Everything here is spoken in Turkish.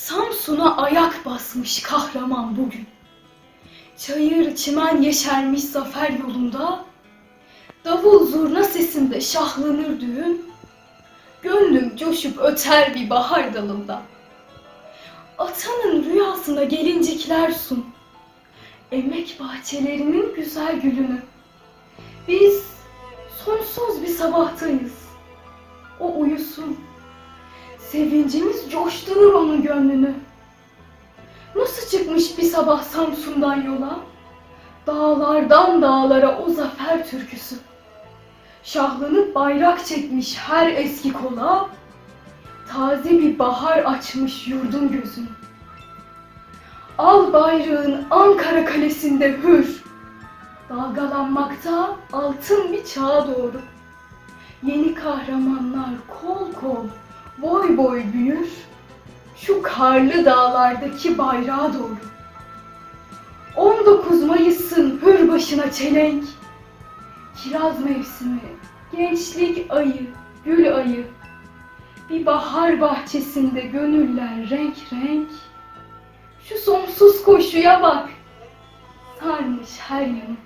Samsun'a ayak basmış kahraman bugün. Çayır çimen yeşermiş zafer yolunda. Davul zurna sesinde şahlanır düğün. Gönlüm coşup öter bir bahar dalında. Atanın rüyasına gelincikler sun. Emek bahçelerinin güzel gülünü. Biz sonsuz bir sabahtayız. O uyusun. Sevincimiz coşturur onun gönlünü. Nasıl çıkmış bir sabah Samsun'dan yola? Dağlardan dağlara o zafer türküsü. Şahlanıp bayrak çekmiş her eski kola. Taze bir bahar açmış yurdun gözünü. Al bayrağın Ankara kalesinde hür. Dalgalanmakta altın bir çağa doğru. Yeni kahramanlar boy büyür. Şu karlı dağlardaki bayrağa doğru. 19 Mayıs'ın hür başına çelenk. Kiraz mevsimi, gençlik ayı, gül ayı. Bir bahar bahçesinde gönüller renk renk. Şu sonsuz koşuya bak. Sarmış her yanı.